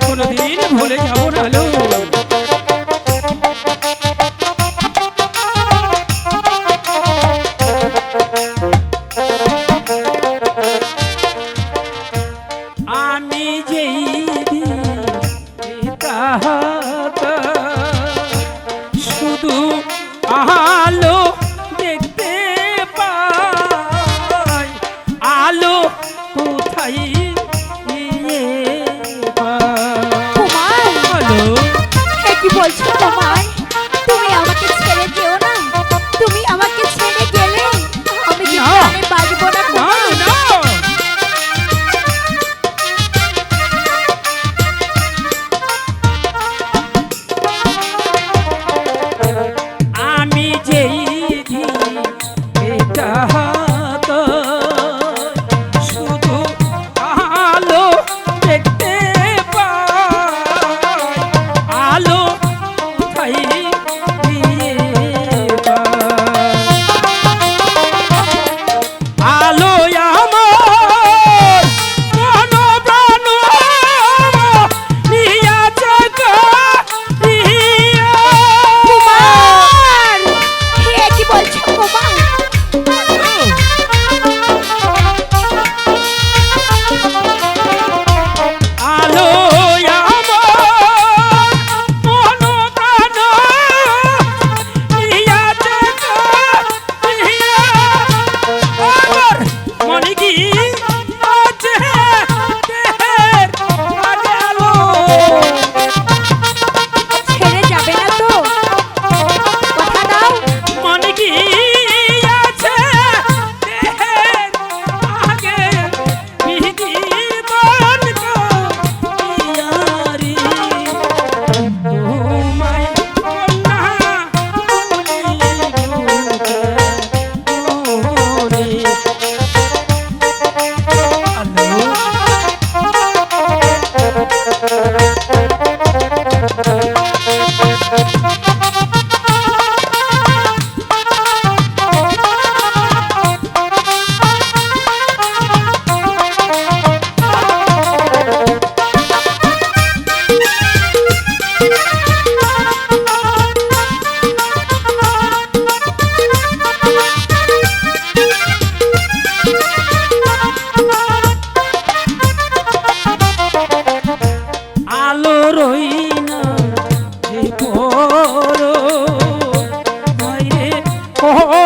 কোনোদিন ভুলে যাব না। বলছি তোমায় তুমি আমাকে ছেড়ে না। তুমি আমাকে ছেড়ে গেলে আমি জীবনে না। আমি যেই এটা আলো রই না ভোর রে